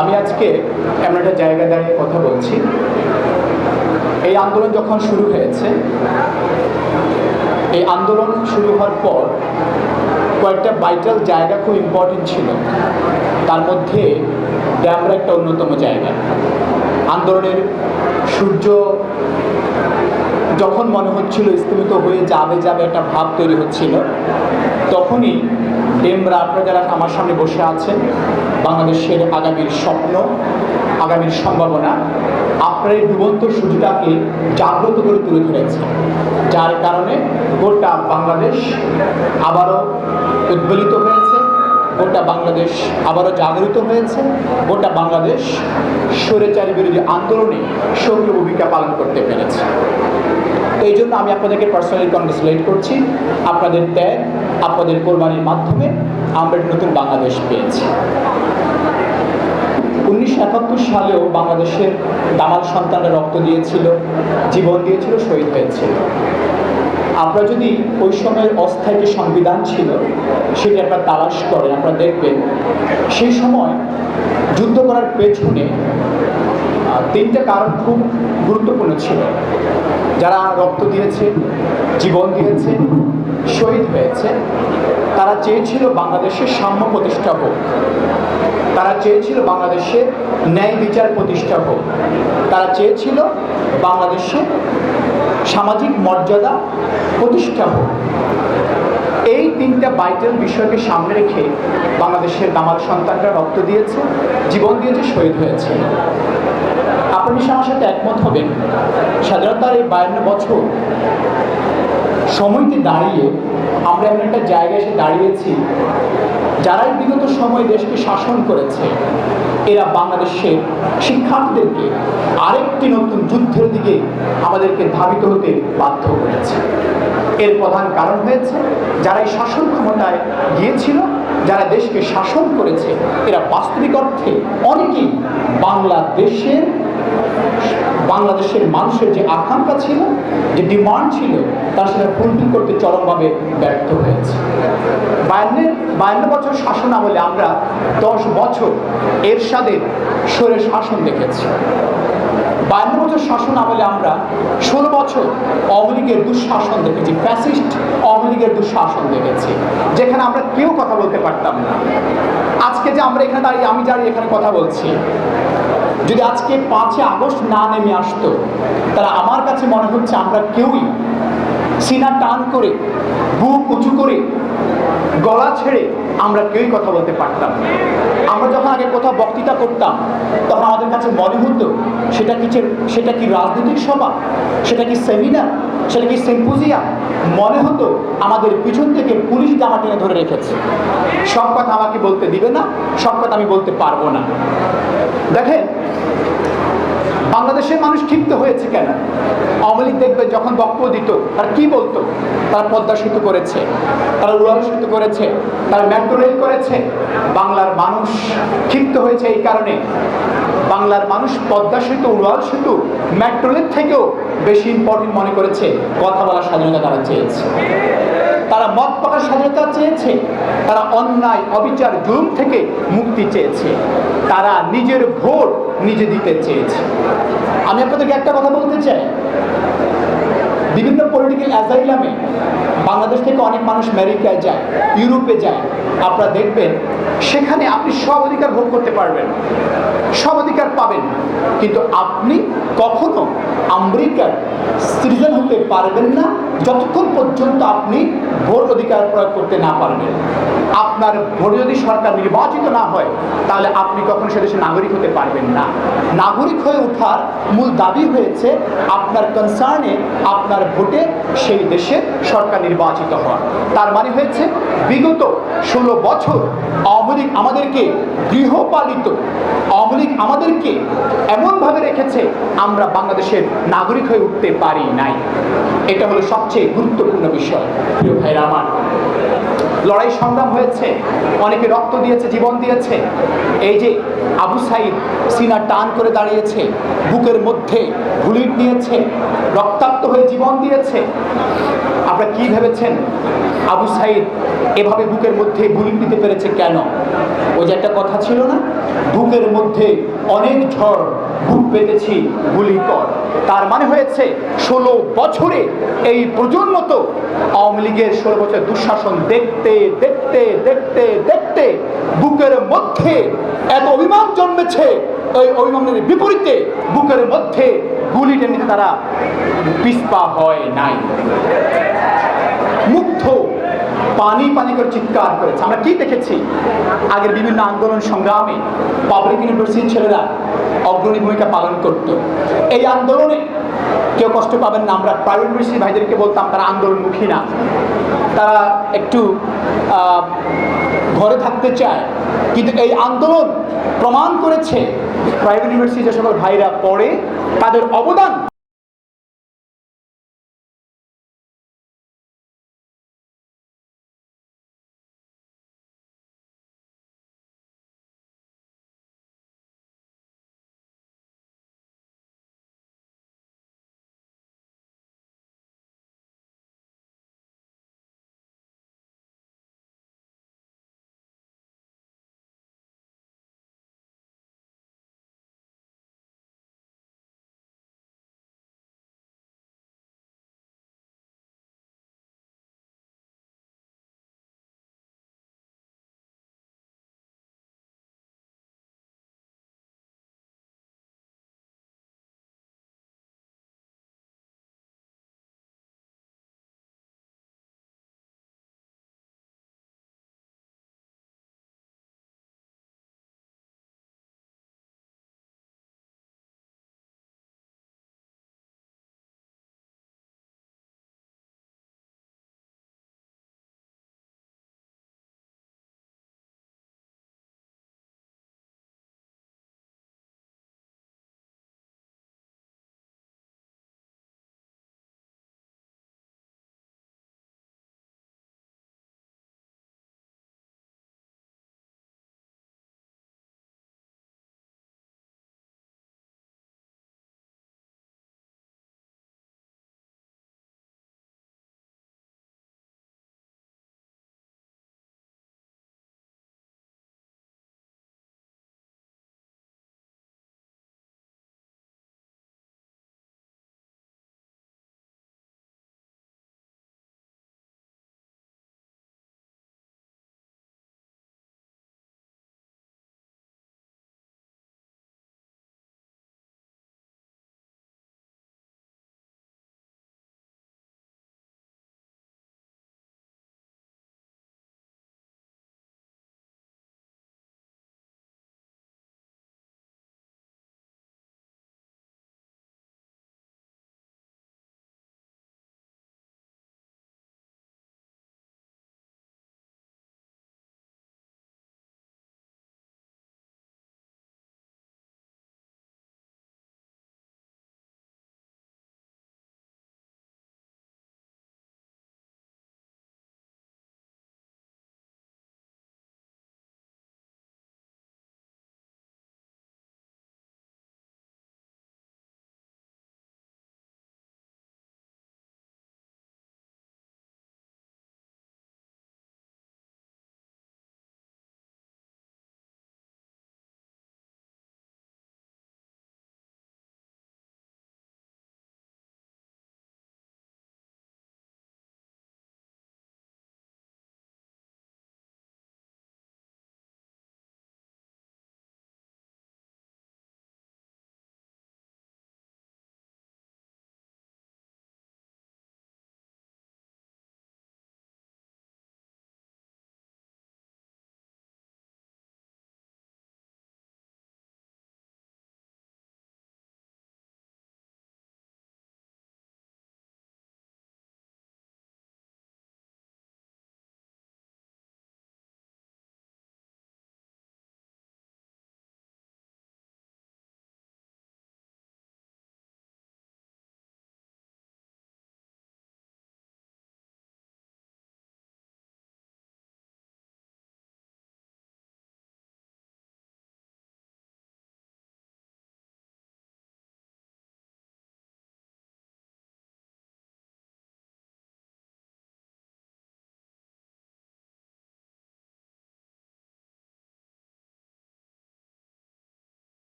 আমি আজকে এমন একটা জায়গা দাঁড়িয়ে কথা বলছি। এই আন্দোলন যখন শুরু হয়েছে, এই আন্দোলন শুরু হওয়ার পর কয়েকটা ভাইটাল জায়গা খুব ইম্পর্টেন্ট ছিল। তার মধ্যে ড্যামরা একটা অন্যতম জায়গা। আন্দোলনের সূর্য যখন মনে হচ্ছিল স্তমিত হয়ে যাবে যাবে একটা ভাব তৈরি হচ্ছিল, তখনই ডেমরা আপনারা যারা আমার সামনে বসে আছেন বাংলাদেশের আগামীর স্বপ্ন, আগামীর সম্ভাবনা, আপনার এই ডুবন্ত সূর্যটাকে জাগ্রত করে তুলে ধরেছে। যার কারণে গোটা বাংলাদেশ আবারও উদ্বেলিত হয়েছে, গোটা বাংলাদেশ আবারও জাগরিত হয়েছে, গোটা বাংলাদেশ স্বৈরাচারী বিরোধী আন্দোলনে সক্রিয় ভূমিকা পালন করতে পেরেছে। এই জন্য আমি আপনাদেরকে পার্সোনালি কনগ্রেচুলেট করছি। আপনাদের ত্যাগ, আপনাদের কোরবানির মাধ্যমে আমরা নতুন বাংলাদেশ পেয়েছি। উনিশশো একাত্তর সালেও বাংলাদেশের দামাল সন্তানরা রক্ত দিয়েছিল, জীবন দিয়েছিল, শহীদ হয়েছিল। আপনারা যদি ওই সময়ের অস্থায়ী যে সংবিধান ছিল, সেটি আপনারা তালাশ করেন আপনারা দেখবেন, সেই সময় যুদ্ধ করার পেছনে তিনটা কারণ খুব গুরুত্বপূর্ণ ছিল। যারা রক্ত দিয়েছে, জীবন দিয়েছে, শহীদ হয়েছে, তারা চেয়েছিল বাংলাদেশের সাম্য প্রতিষ্ঠা হোক। তারা চেয়েছিল বাংলাদেশের ন্যায় বিচার প্রতিষ্ঠা হোক। তারা চেয়েছিল বাংলাদেশে সামাজিক মর্যাদা প্রতিষ্ঠা হোক। এই তিনটা ভাইটাল বিষয়কে সামনে রেখে বাংলাদেশের দামাল সন্তানরা রক্ত দিয়েছে, জীবন দিয়েছে, শহীদ হয়েছে। আপনি আমার সাথে একমত হবেন? স্বাধীনতার এই বায়ান্ন বছর সময়তে দাঁড়িয়ে আমরা এমন একটা জায়গায় এসে দাঁড়িয়েছি, যারাই বিগত সময় দেশকে শাসন করেছে, এরা বাংলাদেশের শিক্ষার্থীদেরকে আরেকটি নতুন যুদ্ধের দিকে আমাদেরকে ধাবিত হতে বাধ্য করেছে। এর প্রধান কারণ হয়েছে যারা এই শাসন ক্ষমতায় গিয়েছিল, যারা দেশকে শাসন করেছে, এরা বাস্তবিক অর্থে অনেকেই বাংলাদেশের বাংলাদেশের মানুষের যে আকাঙ্ক্ষা ছিল, যে ডিমান্ড ছিল, তার সেটা ফুলফিল করতে চরমভাবে ব্যর্থ হয়েছে। বায়ান্নের, বায়ান্ন বছর শাসন আমলে আমরা দশ বছর এরশাদের সরে শাসন দেখেছি। বায়ান্ন বছর শাসন আমলে আমরা ষোলো বছর আওয়ামী লীগের দুঃশাসন দেখেছি ফ্যাসিস্ট আওয়ামী লীগের দুঃশাসন দেখেছি, যেখানে আমরা কেউ কথা বলতে পারতাম না। আজকে যে আমরা এখানে দাঁড়িয়ে, আমি দাঁড়িয়ে এখানে কথা বলছি যদি আজকে পাঁচে আগস্ট না নেমে আসতো, তাহলে আমার কাছে মনে হচ্ছে আমরা কেউই সিনা টান করে, বুক উঁচু করে গলা ছেড়ে আমরা কেউই কথা বলতে পারতাম আমরা যখন আগে কোথাও বক্তৃতা করতাম, তখন আমাদের কাছে মনে হতো, সেটা কি সেটা কি রাজনৈতিক সভা? সেটা কি সেমিনার? সেটা কি সিম্পোজিয়া মনে হতো আমাদের পিছন থেকে পুলিশ জামা টেনে ধরে রেখেছে। সব কথা আমাকে বলতে দিবে না, সব কথা আমি বলতে পারব না। দেখেন বাংলাদেশের মানুষ ক্ষিপ্ত হয়েছে কেন? আওয়ামী লীগ দেখবে যখন বক্তব্য দিত, তারা কি বলতো? তারা পদ্মা সেতু করেছে, তারা উড়াল সেতু করেছে, তারা মেট্রো রেল করেছে। বাংলার মানুষ ক্ষিপ্ত হয়েছে এই কারণে। বাংলার মানুষ পদ্মা সেতু উড়াল সেতু মেট্রো রেল থেকেও বেশি ইম্পর্টেন্ট মনে করেছে। কথা বলার স্বাধীনতা তারা চেয়েছে। তারা মত প্রকাশ স্বাধীনতা চেয়েছে, তারা অন্যায়, অবিচার, জুলুম থেকে মুক্তি চেয়েছে। তারা নিজের ভোট নিজে দিতে চেয়েছে। আমি আপনাদেরকে একটা কথা বলতে চাই। বিভিন্ন পলিটিক্যাল অ্যাজাইলামে বাংলাদেশ থেকে অনেক মানুষ আমেরিকায় যায়, ইউরোপে যায়। আপনারা দেখবেন, সেখানে আপনি সব অধিকার ভোগ করতে পারবেন, সব অধিকার পাবেন। কিন্তু আপনি কখনো আমেরিকার সিটিজেন হতে পারবেন না যতক্ষণ পর্যন্ত আপনি ভোট অধিকার প্রয়োগ করতে না পারবেন, আপনার ভোট যদি সরকার নির্বাচিত না হয়, তাহলে আপনি কখনো সে দেশের নাগরিক হতে পারবেন না। নাগরিক হয়ে ওঠার মূল দাবি হয়েছে আপনার কনসার্নে আপনার ভোটে সেই দেশে সরকার নির্বাচিত হওয়া। তার মানে হয়েছে বিগত ষোলো বছর আওয়ামী লীগ আমাদেরকে গৃহপালিত, আওয়ামী লীগ আমাদেরকে এমনভাবে রেখেছে আমরা বাংলাদেশের নাগরিক হয়ে উঠতে পারি নাই। এটা হলো সবচেয়ে গুরুত্বপূর্ণ বিষয়। প্রিয় ভাইরা আমার, লড়াই সংগ্রাম হয়েছে, অনেকে রক্ত দিয়েছে, জীবন দিয়েছে। এই যে আবু সাইদ সিনা টান করে দাঁড়িয়েছে, বুকের মধ্যে বুলেট নিয়েছে, রক্তাক্ত হয়ে জীবন দিয়েছে। আপনারা কি ভেবেছেন? আবু সাইদ এভাবে বুকের মধ্যে গুলি দিতে পেরেছে কেন? ওই যে একটা কথা ছিল না? বুকের মধ্যে অনেক ঝড়, বুক পেতেছি গুলি কর। তার মানে হয়েছে, ষোলো বছরে এই প্রজন্ম তো আওয়ামী লীগের ষোলো বছর দুঃশাসন দেখতে দেখতে দেখতে দেখতে বুকের মধ্যে এত অভিমান জন্মেছে, ওই অভিমানের বিপরীতে বুকের মধ্যে গুলি টেনে তারা, পিস্পা হয় নাই। মুগ্ধ, পানি পানি করে চিৎকার করেছে। আমরা কি দেখেছি? আগের বিভিন্ন আন্দোলন সংগ্রামে পাবলিক ইউনিভার্সিটির ছেলেরা অগ্রণী ভূমিকা পালন করত। এই আন্দোলনে কেউ কষ্ট পাবেন না, আমরা প্রাইভেট ইউনিভার্সিটি ভাইদেরকে বলতাম, তারা আন্দোলনমুখী না। তারা একটু ঘরে থাকতে চায়। কিন্তু এই আন্দোলন প্রমাণ করেছে প্রাইভেট ইউনিভার্সিটি যে সকল ভাইরা পড়ে, তাদের অবদান